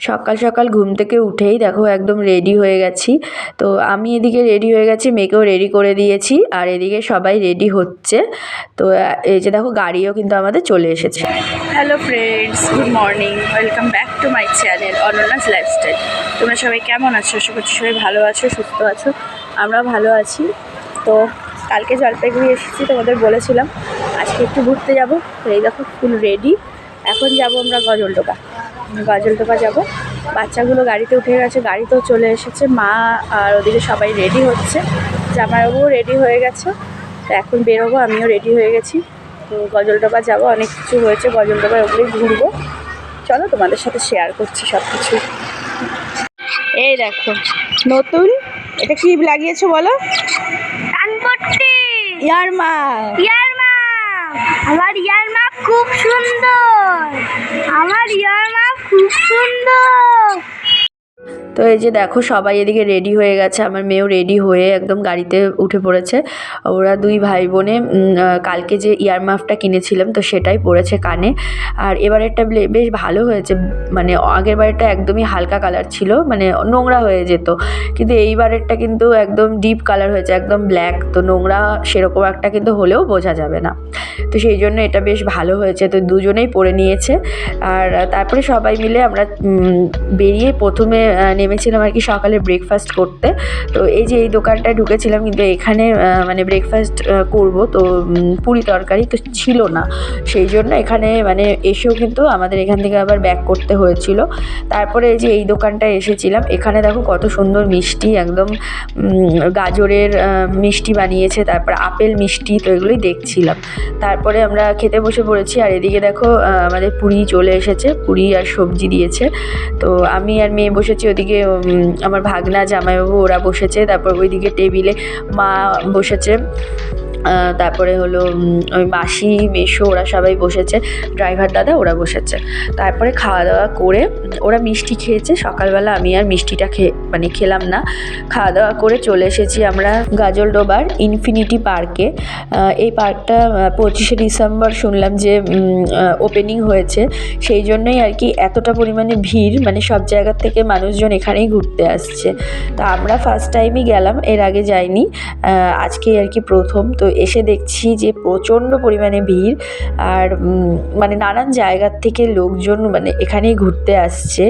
সকাল সকাল ঘুম থেকে উঠেই দেখো একদম রেডি হয়ে গেছি। তো আমি এদিকে রেডি হয়ে গেছি, মেয়েকেও রেডি করে দিয়েছি, আর এদিকে সবাই রেডি হচ্ছে। তো এই যে দেখো গাড়িও কিন্তু আমাদের চলে এসেছে। Hello friends good morning welcome back to my channel Ananya's lifestyle তোমরা সবাই কেমন আছো? আশা করছি সবাই ভালো আছো, সুস্থ আছো। আমরা ভালো আছি। তো কালকে জলপাইগুড়ি এসেছি, তোমাদের বলেছিলাম। আজকে একটু ঘুরতে যাব। তো এই দেখো ফুল রেডি এখন যাব আমরা গজলডোবা গজলডোবা যাব। বাচ্চাগুলো গাড়িতে উঠে গেছে গাড়িতেও চলে এসেছে। মা আর ওদিকে সবাই রেডি হচ্ছে। জামাইবাবুও রেডি হয়ে গেছে। তো এখন বেরোবো আমিও রেডি হয়ে গেছি। তো গজলডোবা যাব অনেক কিছু হয়েছে গজলডোবার ওগুলোই ঘুরবো। চলো তোমাদের সাথে শেয়ার করছি সব কিছু এই দেখো নতুন এটা কি লাগিয়েছো বলো? ইয়ার মা। আমার ইয়ার মা খুব সুন্দর। আমার ইয়ার তো এই যে দেখো, সবাই এদিকে রেডি হয়ে গেছে। আমার মেয়েও রেডি হয়ে একদম গাড়িতে উঠে পড়েছে। ওরা দুই ভাই বোনে কালকে যে ইয়ার মাফটা কিনেছিলাম, তো সেটাই পড়েছে কানে। আর এবারেরটা বেশ ভালো হয়েছে। মানে আগের বারেরটা একদমই হালকা কালার ছিল মানে নোংরা হয়ে যেত। কিন্তু এইবারেরটা কিন্তু একদম ডিপ কালার হয়েছে, একদম ব্ল্যাক তো নোংরা সেরকম একটা কিন্তু হলেও বোঝা যাবে না। তো সেই জন্য এটা বেশ ভালো হয়েছে। তো দুজনেই পরে নিয়েছে। আর তারপরে সবাই মিলে আমরা বেরিয়ে প্রথমে নেমেছিলাম আর কি সকালে ব্রেকফাস্ট করতে। তো এই যে এই দোকানটায় ঢুকেছিলাম কিন্তু এখানে মানে ব্রেকফাস্ট করব। তো পুরি তরকারি তো ছিল না। সেই জন্য এখানে মানে এসেও কিন্তু আমাদের এখান থেকে আবার ব্যাক করতে হয়েছিল। তারপরে এই যে এই দোকানটায় এসেছিলাম, এখানে দেখো কত সুন্দর মিষ্টি, একদম গাজরের মিষ্টি বানিয়েছে। তারপর আপেল মিষ্টি তো এগুলোই দেখছিলাম। তারপরে আমরা খেতে বসে পড়েছি, আর এদিকে দেখো আমাদের পুরি চলে এসেছে, পুরি আর সবজি দিয়েছে। তো আমি আর মেয়ে বসেছি ওদিকে আমার ভাগনা, জামাইবাবু, ওরা বসেছে, তারপর ওইদিকে টেবিলে মা বসেছে। তারপরে হলো ওই মাসি মেশো ওরা সবাই বসেছে ড্রাইভার দাদা ওরা বসেছে। তারপরে খাওয়া দাওয়া করে, ওরা মিষ্টি খেয়েছে, সকালবেলা আমি আর মিষ্টিটা খেয়ে মানে খেলাম না। খাওয়া দাওয়া করে চলে এসেছি আমরা গাজলডোবার ইনফিনিটি পার্কে। এই পার্কটা পঁচিশে ডিসেম্বর শুনলাম যে ওপেনিং হয়েছে। সেই জন্যই আর কি এতটা পরিমাণে ভিড় মানে সব জায়গার থেকে মানুষজন এখানেই ঘুরতে আসছে। তো আমরা ফার্স্ট টাইমই গেলাম, এর আগে যাইনি। আজকেই আর কি প্রথম। তো এসে দেখছি যে প্রচণ্ড পরিমাণে ভিড় আর মানে নানান জায়গার থেকে লোকজন মানে এখানেই ঘুরতে আসছে।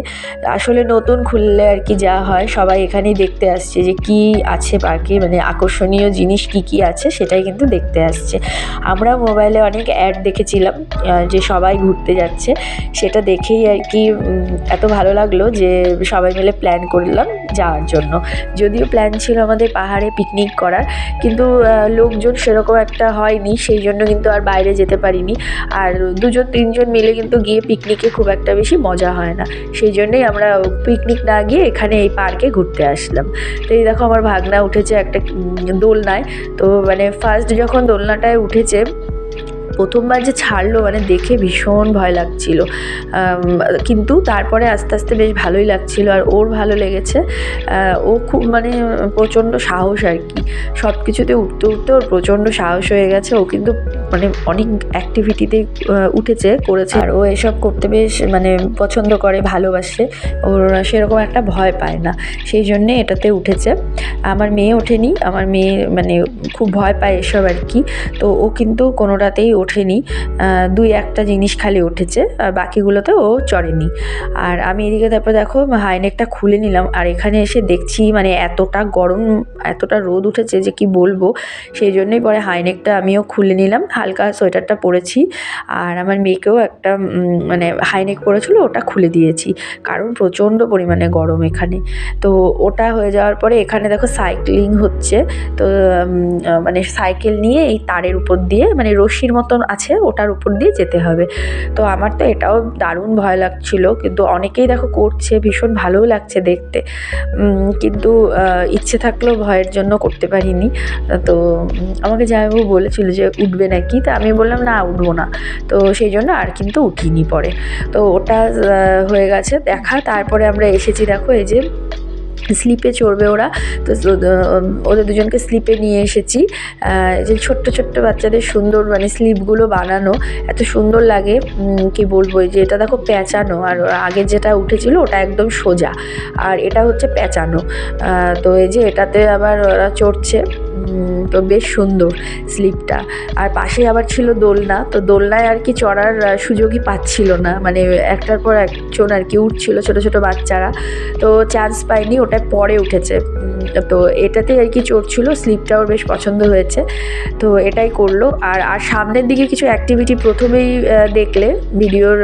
আসলে নতুন খুললে আর কি যা হয়, সবাই এখানেই দেখতে আসছে যে কি আছে পার্কে মানে আকর্ষণীয় জিনিস কি কি আছে সেটাই কিন্তু দেখতে আসছে। আমরা মোবাইলে অনেক অ্যাড দেখেছিলাম যে সবাই ঘুরতে যাচ্ছে। সেটা দেখেই আর কি এত ভালো লাগল যে সবাই মিলে প্ল্যান করলাম যাওয়ার জন্য। যদিও প্ল্যান ছিল আমাদের পাহাড়ে পিকনিক করার, কিন্তু লোকজন সেরকম একটা হয়নি, সেই জন্য কিন্তু আর বাইরে যেতে পারিনি। আর দুজন, তিনজন মিলে কিন্তু গিয়ে পিকনিকে খুব একটা বেশি মজা হয় না। সেই জন্যই আমরা পিকনিক না গিয়ে এখানে এই পার্কে ঘুরতে আসলাম। তো এই দেখো আমার ভাগনা উঠেছে একটা দোলনায়। তো মানে ফার্স্ট যখন দোলনাটায় উঠেছে প্রথমবার যে ছাড়লো মানে দেখে ভীষণ ভয় লাগছিল। কিন্তু তারপরে আস্তে আস্তে বেশ ভালোই লাগছিল আর ওর ভালো লেগেছে। ও খুব মানে প্রচণ্ড সাহস আর কি। সব কিছুতে উঠতে উঠতে ওর প্রচণ্ড সাহস হয়ে গেছে। ও কিন্তু মানে অনেক অ্যাক্টিভিটিতে উঠেছে, করেছে। আর ও এসব করতে বেশ মানে পছন্দ করে, ভালোবাসে। ওর সেরকম একটা ভয় পায় না। সেই জন্যে এটাতে উঠেছে। আমার মেয়ে ওঠেনি। আমার মেয়ে মানে খুব ভয় পায় এসব আর কি। তো ও কিন্তু কোনোটাতেই ওঠেনি। দুই একটা জিনিস খালি উঠেছে, আর বাকিগুলোতে ও চড়েনি। আর আমি এদিকে তারপর দেখো, হাইনেকটা খুলে নিলাম। আর এখানে এসে দেখছি মানে এতটা গরম, এতটা রোদ উঠেছে যে কি বলব? সেই জন্যই পরে হাইনেকটা আমিও খুলে নিলাম। হালকা সোয়েটারটা পরেছি। আর আমার মেয়েকেও একটা মানে হাইনেক পরেছিল, ওটা খুলে দিয়েছি। কারণ প্রচণ্ড পরিমাণে গরম এখানে। তো ওটা হয়ে যাওয়ার পরে এখানে দেখো সাইক্লিং হচ্ছে। তো মানে সাইকেল নিয়ে এই তারের উপর দিয়ে মানে রশ্মির মতন আছে, ওটার উপর দিয়ে যেতে হবে। তো আমার তো এটাও দারুণ ভয় লাগছিল। কিন্তু অনেকেই দেখো করছে, ভীষণ ভালোও লাগছে দেখতে। কিন্তু ইচ্ছে থাকলেও ভয়ের জন্য করতে পারিনি। তো আমাকে জামাইবাবু বলেছিল যে উঠবে নাকি? তা আমি বললাম, না, উঠবো না। তো সেই জন্য আর কিন্তু উঠিনি পরে। তো ওটা হয়ে গেছে দেখা। তারপরে আমরা এসেছি, দেখো, এই যে স্লিপে চড়বে ওরা। তো ওদের দুজনকে স্লিপে নিয়ে এসেছি। যে ছোট্ট ছোট্ট বাচ্চাদের সুন্দর মানে স্লিপগুলো বানানো এত সুন্দর লাগে। কি বলব যে এটা দেখো পেঁচানো আর আগে যেটা উঠেছিল ওটা একদম সোজা আর এটা হচ্ছে আহ, তো এই যে এটাতে আবার ওরা চড়ছে। তো বেশ সুন্দর স্লিপটা। আর পাশে আবার ছিল দোলনা তো দোলনায় আর কি চড়ার সুযোগই পাচ্ছিল না। মানে একটার পর একজন আর কি উঠছিল ছোট ছোট বাচ্চারা। তো চান্স পাইনি ওটা পরে উঠেছে। তো এটাতে আর কি চড়ছিল স্লিপটাও বেশ পছন্দ হয়েছে। তো এটাই করল। আর আর সামনের দিকে কিছু অ্যাক্টিভিটি প্রথমেই দেখলে, ভিডিওর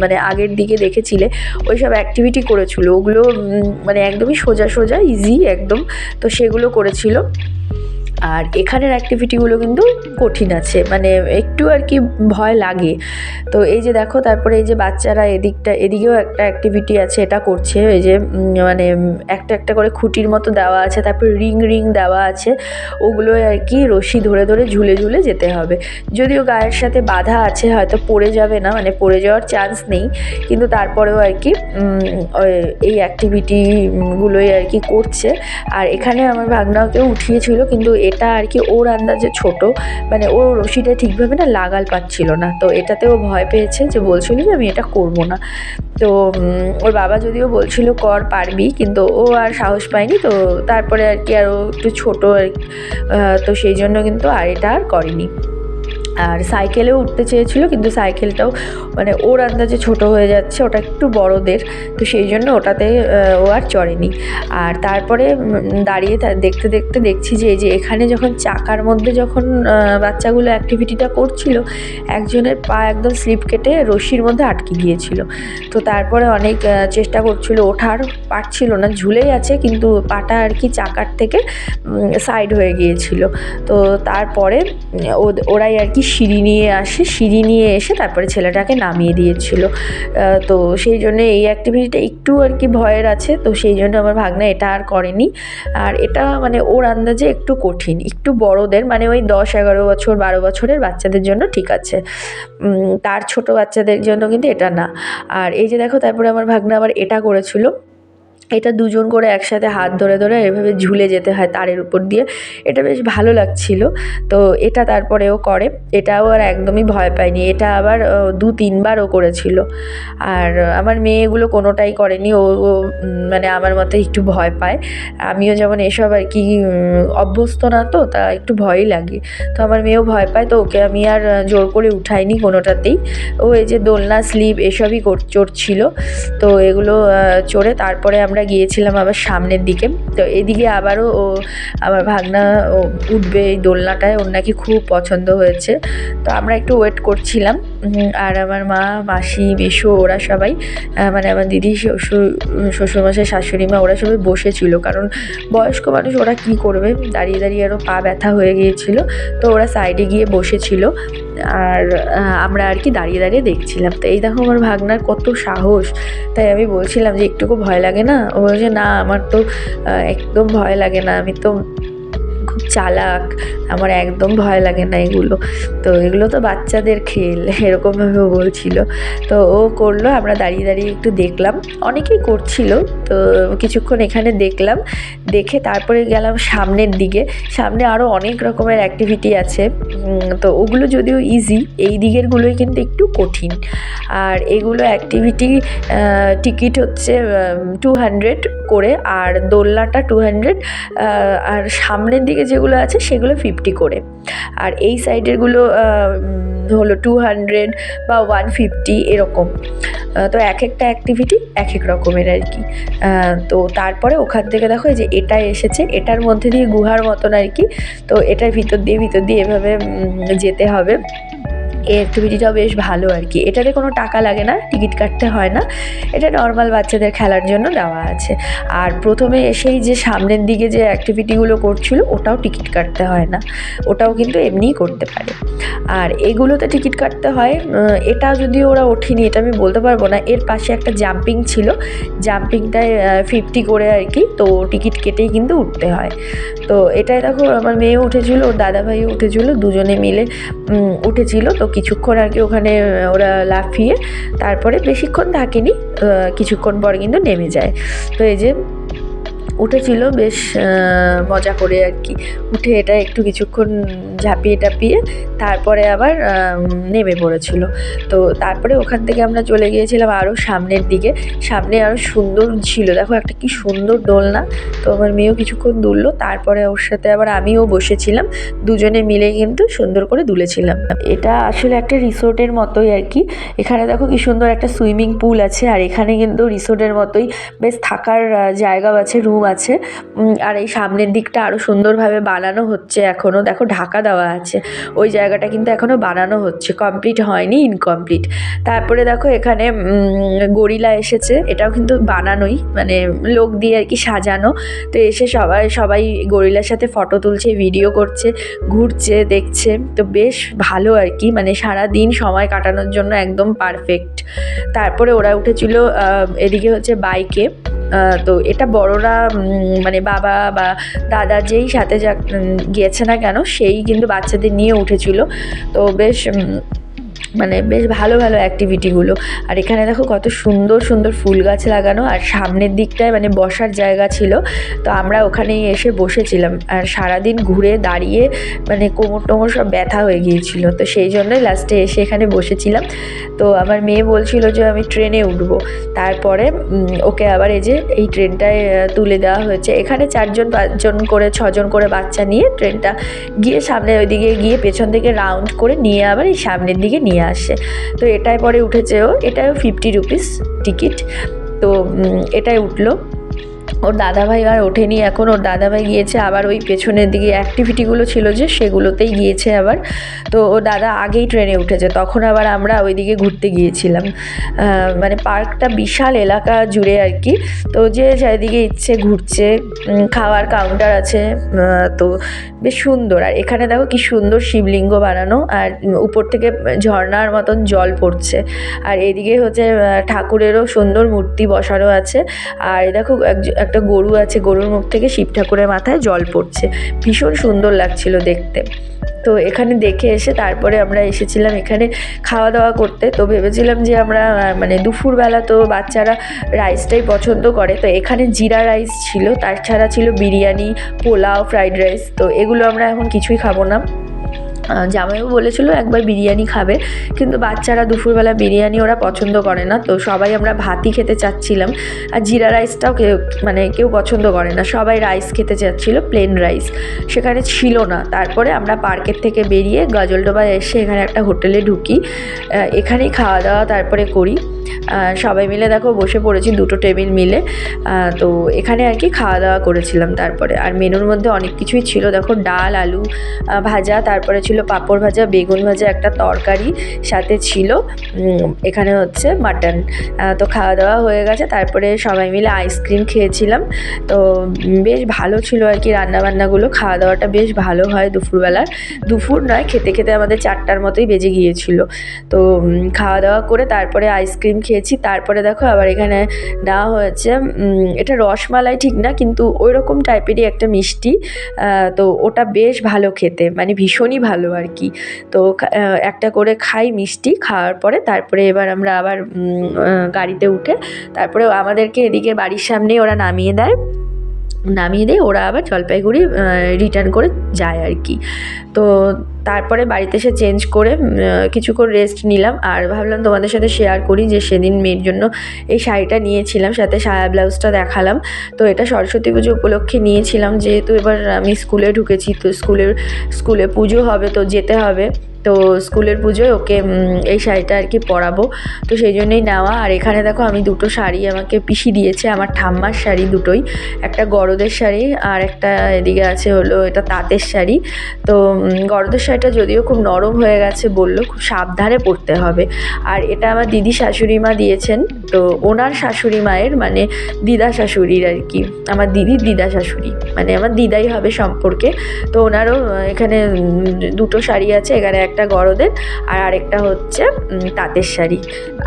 মানে আগের দিকে দেখেছিলে ওই সব অ্যাক্টিভিটি করেছিল। ওগুলো মানে একদমই সোজা সোজা ইজি একদম। তো সেগুলো করেছিল। আর এখানের অ্যাক্টিভিটিগুলো কিন্তু কঠিন আছে মানে একটু আর কি ভয় লাগে। তো এই যে দেখো, তারপরে এই যে বাচ্চারা এদিকটা, এদিকেও একটা অ্যাক্টিভিটি আছে, এটা করছে, এই যে মানে একটা একটা করে খুঁটির মতো দেওয়া আছে, তারপর রিং রিং দেওয়া আছে, ওগুলো আর কি রশি ধরে ধরে ঝুলে ঝুলে যেতে হবে। যদিও গায়ের সাথে বাধা আছে, হয়তো পড়ে যাবে না মানে পড়ে যাওয়ার চান্স নেই, কিন্তু তারপরেও আর কি এই অ্যাক্টিভিটিগুলোই আর কি করছে। আর এখানে আমার ভাগনাকেও উঠিয়েছিল, কিন্তু এটা আর কি ওর আন্দাজে ছোট। মানে ওর রশিটা ঠিকভাবে না লাগাল পাচ্ছিল না। তো এটাতেও ভয় পেয়েছে যে বলছিল যে আমি এটা করব না। তো ওর বাবা যদিও বলছিল, কর, পারবি। কিন্তু ও আর সাহস পায়নি। তো তারপরে আর কি আরও একটু ছোটো আর তো সেই জন্য কিন্তু আর এটা আর করেনি। আর সাইকেলেও উঠতে চেয়েছিল, কিন্তু সাইকেলটাও মানে ওর আন্দাজে ছোট হয়ে যাচ্ছে, ওটা একটু বড়দের, তো সেই জন্য ওটাতে ও আর চড়েনি। আর তারপরে দাঁড়িয়ে দেখতে দেখতে দেখছি যে যে এখানে যখন চাকার মধ্যে যখন বাচ্চাগুলো অ্যাক্টিভিটিটা করছিল, একজনের পা একদম স্লিপ কেটে রশির মধ্যে আটকে গিয়েছিল। তো তারপরে অনেক চেষ্টা করছিল, ওঠার পারছিল না, ঝুলেই আছে, কিন্তু পাটা আর কি চাকার থেকে সাইড হয়ে গিয়েছিল। তো তারপরে ওরাই আর কি সিঁড়ি নিয়ে আসে, সিঁড়ি নিয়ে এসে তারপরে ছেলেটাকে নামিয়ে দিয়েছিল। তো সেই জন্য এই অ্যাক্টিভিটিটা একটু আর কি ভয়ের আছে, তো সেই জন্য আমার ভাগনা এটা আর করেনি। আর এটা মানে ওর আন্দাজে একটু কঠিন, একটু বড়দের মানে ওই দশ, এগারো বছর, বারো বছরের বাচ্চাদের জন্য ঠিক আছে। তার ছোট বাচ্চাদের জন্য কিন্তু এটা না। আর এই যে দেখো, তারপরে আমার ভাগনা আবার এটা করেছিল। এটা দুজন করে একসাথে হাত ধরে ধরে এভাবে ঝুলে যেতে হয় তারের উপর দিয়ে। এটা বেশ ভালো লাগছিল। তো এটা তারপরেও করে। এটাও আর একদমই ভয় পায়নি। এটা আবার দু তিনবার ও করেছিল। আর আমার মেয়ে এগুলো কোনোটাই করেনি। ও মানে আমার মতে একটু ভয় পায়। আমিও যেমন এসব আর কি অভ্যস্ত না তো, তা একটু ভয়ই লাগে। তো আমার মেয়েও ভয় পায়। তো ওকে আমি আর জোর করে উঠাইনি কোনোটাতেই। ও এই যে দোলনা, স্লিপ এসবই চড়ছিল। তো এগুলো চড়ে তারপরে আমরা গিয়েছিলাম আবার সামনের দিকে। তো এদিকে আবারও ও, আমার ভাগনা উঠবে এই দোলনাটায়, ওর নাকি খুব পছন্দ হয়েছে। তো আমরা একটু ওয়েট করছিলাম। আর আমার মা, মাসি মেশো ওরা সবাই মানে আমার দিদি, শ্বশুর, শ্বশুরমশাই শাশুড়ি মা ওরা সবাই বসেছিল। কারণ বয়স্ক মানুষ, ওরা কি করবে? দাঁড়িয়ে দাঁড়িয়ে আরও পা ব্যথা হয়ে গিয়েছিল। তো ওরা সাইডে গিয়ে বসেছিল। আর আমরা আর কি দাঁড়িয়ে দাঁড়িয়ে দেখছিলাম। তো এই দেখো আমার ভাগনার কত সাহস। তাই আমি বলছিলাম যে একটুকু ভয় লাগে না? ও বলছে না আমার তো একদম ভয় লাগে না। আমি তো চালাক। আমার একদম ভয় লাগে না এগুলো। তো এগুলো তো বাচ্চাদের খেল, এরকমভাবে বলছিল। তো ও করল, আমরা দাঁড়িয়ে দাঁড়িয়ে একটু দেখলাম। অনেকেই করছিল, তো কিছুক্ষণ এখানে দেখলাম। দেখে তারপরে গেলাম সামনের দিকে। সামনে আরও অনেক রকমের অ্যাক্টিভিটি আছে। তো ওগুলো যদিও ইজি এই দিকেরগুলোই কিন্তু একটু কঠিন। আর এগুলো অ্যাক্টিভিটি টিকিট হচ্ছে টু হান্ড্রেড করে, আর দোলনাটা টু হান্ড্রেড আর সামনের দিকে যেগুলো আছে সেগুলো ফিফটি করে। আর এই সাইডেরগুলো হলো টু হান্ড্রেড বা ওয়ান ফিফটি এরকম। তো এক একটা অ্যাক্টিভিটি এক এক রকমের আর কি। তো তারপরে ওখান থেকে দেখো যে এটা এসেছে, এটার মধ্যে দিয়ে গুহার মতন আর কি। তো এটার ভিতর দিয়ে ভিতর দিয়ে এভাবে যেতে হবে। এই অ্যাক্টিভিটিটাও বেশ ভালো আর কি এটাতে কোনো টাকা লাগে না, টিকিট কাটতে হয় না। এটা নর্মাল বাচ্চাদের খেলার জন্য দেওয়া আছে। আর প্রথমে এসেই যে সামনের দিকে যে অ্যাক্টিভিটিগুলো করছিল, ওটাও টিকিট কাটতে হয় না। ওটাও কিন্তু এমনিই করতে পারে। আর এগুলোতে টিকিট কাটতে হয় এটা যদিও ওরা ওঠেনি, এটা আমি বলতে পারব না। এর পাশে একটা জাম্পিং ছিল। জাম্পিংটায় ফিফটি করে আর কি তো টিকিট কেটেই কিন্তু উঠতে হয়। তো এটাই দেখো, আমার মেয়েও উঠেছিল, ওর দাদাভাইও উঠেছিল, দুজনে মিলে উঠেছিল। তো কিছুক্ষণ আর কি ওখানে ওরা লাফিয়ে, তারপরে বেশিক্ষণ থাকেনি কিছুক্ষণ পর কিন্তু নেমে যায়। তো এই যে উঠেছিল বেশ মজা করে আর কি। উঠে এটা একটু কিছুক্ষণ ঝাঁপিয়ে টাপিয়ে তারপরে আবার নেমে পড়েছিল। তো তারপরে ওখান থেকে আমরা চলে গিয়েছিলাম আরও সামনের দিকে। সামনে আরও সুন্দর ছিল। দেখো একটা কি সুন্দর দোলনা। তো আমার মেয়েও কিছুক্ষণ দুললো তারপরে ওর সাথে আবার আমিও বসেছিলাম। দুজনে মিলে কিন্তু সুন্দর করে দুলেছিলাম। এটা আসলে একটা রিসোর্টের মতোই আর কি। এখানে দেখো কি সুন্দর একটা সুইমিং পুল আছে আর এখানে কিন্তু রিসোর্টের মতোই বেশ থাকার আহ, জায়গাও আছে রুম আছে। আর এই সামনের দিকটা আরও সুন্দরভাবে বানানো হচ্ছে এখনও দেখো, ঢাকা দেওয়া আছে। ওই জায়গাটা কিন্তু এখনও বানানো হচ্ছে। কমপ্লিট হয়নি ইনকমপ্লিট তারপরে দেখো, এখানে গরিলা এসেছে। এটাও কিন্তু বানানোই মানে লোক দিয়ে আর কি সাজানো। তো এসে সবাই সবাই গরিলার সাথে ফটো তুলছে ভিডিও করছে, ঘুরছে, দেখছে। তো বেশ ভালো আর কি মানে সারা দিন সময় কাটানোর জন্য একদম পারফেক্ট তারপরে ওরা উঠেছিল এদিকে হচ্ছে বাইকে তো এটা বড়রা মানে বাবা বা দাদা যেই সাথে যা গিয়েছে না কেন, সেই কিন্তু বাচ্চাদের নিয়ে উঠেছিল। তো বেশ মানে বেশ ভালো ভালো অ্যাক্টিভিটিগুলো আর এখানে দেখো কত সুন্দর সুন্দর ফুল গাছ লাগানো, আর সামনের দিকটায় মানে বসার জায়গা ছিল। তো আমরা ওখানেই এসে বসেছিলাম। আর সারাদিন ঘুরে দাঁড়িয়ে মানে কোমর টোমর সব ব্যথা হয়ে গিয়েছিল। তো সেই জন্যই লাস্টে এসে এখানে বসেছিলাম। তো আমার মেয়ে বলছিল যে আমি ট্রেনে উঠবো। তারপরে ওকে আবার এই যে এই ট্রেনটায় তুলে দেওয়া হয়েছে। এখানে চারজন, পাঁচজন করে, ছজন করে বাচ্চা নিয়ে ট্রেনটা গিয়ে সামনে ওইদিকে গিয়ে পেছন থেকে রাউন্ড করে নিয়ে আবার এই সামনের দিকে নিয়ে আসে। তো এটায় পরে উঠেছে ও। এটাও ফিফটি রুপিস টিকিট তো এটাই উঠল। ওর দাদাভাই আর ওঠেনি, এখন ওর দাদাভাই গিয়েছে, আবার ওই পেছনের দিকে অ্যাক্টিভিটিগুলো ছিল যে সেগুলোতেই গিয়েছে আবার। তো ও দাদা আগেই ট্রেনে উঠেছে, তখন আবার আমরা ওইদিকে ঘুরতে গিয়েছিলাম। মানে পার্কটা বিশাল এলাকা জুড়ে আর কি। তো যে চারিদিকে ইচ্ছে ঘুরছে খাওয়ার কাউন্টার আছে তো বেশ সুন্দর। আর এখানে দেখো কি সুন্দর শিবলিঙ্গ বানানো, আর উপর থেকে ঝর্ণার মতন জল পড়ছে। আর এদিকে হচ্ছে ঠাকুরেরও সুন্দর মূর্তি বসানো আছে। আর দেখো একটা গরু আছে, গরুর মুখ থেকে শিব ঠাকুরের মাথায় জল পড়ছে। ভীষণ সুন্দর লাগছিল দেখতে। তো এখানে দেখে এসে তারপরে আমরা এসেছিলাম এখানে খাওয়া দাওয়া করতে। তো ভেবেছিলাম যে আমরা মানে দুপুরবেলা তো বাচ্চারা রাইসটাই পছন্দ করে। তো এখানে জিরা রাইস ছিল, তাছাড়া ছিল বিরিয়ানি, পোলাও, ফ্রাইড রাইস। তো এগুলো আমরা এখন কিছুই খাব না। জামাইও বলেছিল একবার বিরিয়ানি খাবে, কিন্তু বাচ্চারা দুপুরবেলা বিরিয়ানি ওরা পছন্দ করে না, তো সবাই আমরা ভাতই খেতে চাচ্ছিলাম। আর জিরা রাইসটাও কেউ মানে কেউ পছন্দ করে না, সবাই রাইস খেতে চাচ্ছিলো প্লেন রাইস। সেখানে ছিল না, তারপরে আমরা পার্কের থেকে বেরিয়ে গজলডোবায় এসে এখানে একটা হোটেলে ঢুকি। এখানেই খাওয়া দাওয়া তারপরে করি। সবাই মিলে দেখো বসে পড়েছি দুটো টেবিল মিলে। তো এখানে আর কি খাওয়া দাওয়া করেছিলাম তারপরে। আর মেনুর মধ্যে অনেক কিছুই ছিল। দেখো ডাল, আলু ভাজা, তারপরে ছিল পাঁপড় ভাজা, বেগুন ভাজা, একটা তরকারি, সাথে ছিল এখানে হচ্ছে মাটন। তো খাওয়া দাওয়া হয়ে গেছে। তারপরে সবাই মিলে আইসক্রিম খেয়েছিলাম। তো বেশ ভালো ছিল আর কি রান্নাবান্নাগুলো। খাওয়া দাওয়াটা বেশ ভালো হয় দুপুরবেলার। দুপুর নয় খেতে খেতে আমাদের চারটার মতোই বেজে গিয়েছিল। তো খাওয়া দাওয়া করে তারপরে আইসক্রিম খেয়েছি, তারপরে দেখো আবার এখানে নেওয়া হয়েছে এটা রসমালাই ঠিক না, কিন্তু ওই রকম টাইপেরই একটা মিষ্টি তো ওটা বেশ ভালো খেতে মানে ভীষণই ভালো আর কি। তো একটা করে খাই মিষ্টি, খাওয়ার পরে তারপরে এবার আমরা আবার গাড়িতে উঠে তারপরে আমাদেরকে এদিকে বাড়ির সামনেই ওরা নামিয়ে দেয়। নামিয়ে দিয়ে ওরা আবার জলপাইগুড়ি রিটার্ন করে যায় আর কি। তো তারপরে বাড়িতে এসে চেঞ্জ করে কিছুক্ষণ রেস্ট নিলাম আর ভাবলাম তোমাদের সাথে শেয়ার করি যে সেদিন মেয়ের জন্য এই শাড়িটা নিয়েছিলাম, সাথে সায়া ব্লাউজটা দেখালাম। তো এটা সরস্বতী পুজো উপলক্ষে নিয়েছিলাম, যেহেতু এবার আমি স্কুলে ঢুকেছি, তো স্কুলের, স্কুলে পুজো হবে, তো যেতে হবে। তো স্কুলের পুজোয় ওকে এই শাড়িটা আর কি পরাবো। তো সেই জন্যই নেওয়া। আর এখানে দেখো, আমি দুটো শাড়ি আমাকে পিসি দিয়েছে, আমার ঠাম্মার শাড়ি দুটোই। একটা গরদের শাড়ি আর একটা এদিকে আছে হলো, এটা তাঁতের শাড়ি। তো গরদের শাড়িটা যদিও খুব নরম হয়ে গেছে বলল, খুব সাবধানে পরতে হবে। আর এটা আমার দিদি শাশুড়ি মা দিয়েছেন, তো ওনার শাশুড়ি মায়ের মানে দিদা শাশুড়ির আর কি, আমার দিদির দিদা শাশুড়ি মানে আমার দিদাই হবে সম্পর্কে। তো ওনারও এখানে দুটো শাড়ি আছে, এখানে একটা গরদের আর আরেকটা হচ্ছে তাঁতের শাড়ি।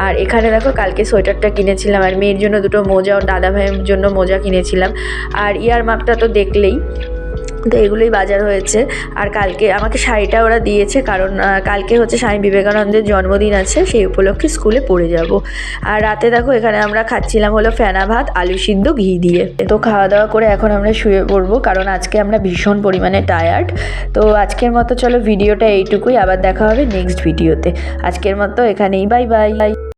আর এখানে দেখো কালকে সোয়েটারটা কিনেছিলাম, আর মেয়ের জন্য দুটো মোজা, ওর দাদা ভাইয়ের জন্য মোজা কিনেছিলাম। আর ইয়ার মাপটা তো দেখলেই তো এগুলোই বাজার হয়েছে। আর কালকে আমাকে শাড়িটা ওরা দিয়েছে কারণ কালকে হচ্ছে স্বামী বিবেকানন্দের জন্মদিন আছে, সেই উপলক্ষে স্কুলে পড়ে যাব। আর রাতে দেখো এখানে আমরা খাচ্ছিলাম হলো ফেনা ভাত, আলু সিদ্ধ, ঘি দিয়ে। তো খাওয়া দাওয়া করে এখন আমরা শুয়ে পড়ব কারণ আজকে আমরা ভীষণ পরিমাণে টায়ার্ড তো আজকের মতো চলো, ভিডিওটা এইটুকুই, আবার দেখা হবে নেক্সট ভিডিওতে আজকের মতো এখানেই বাই বাই বাই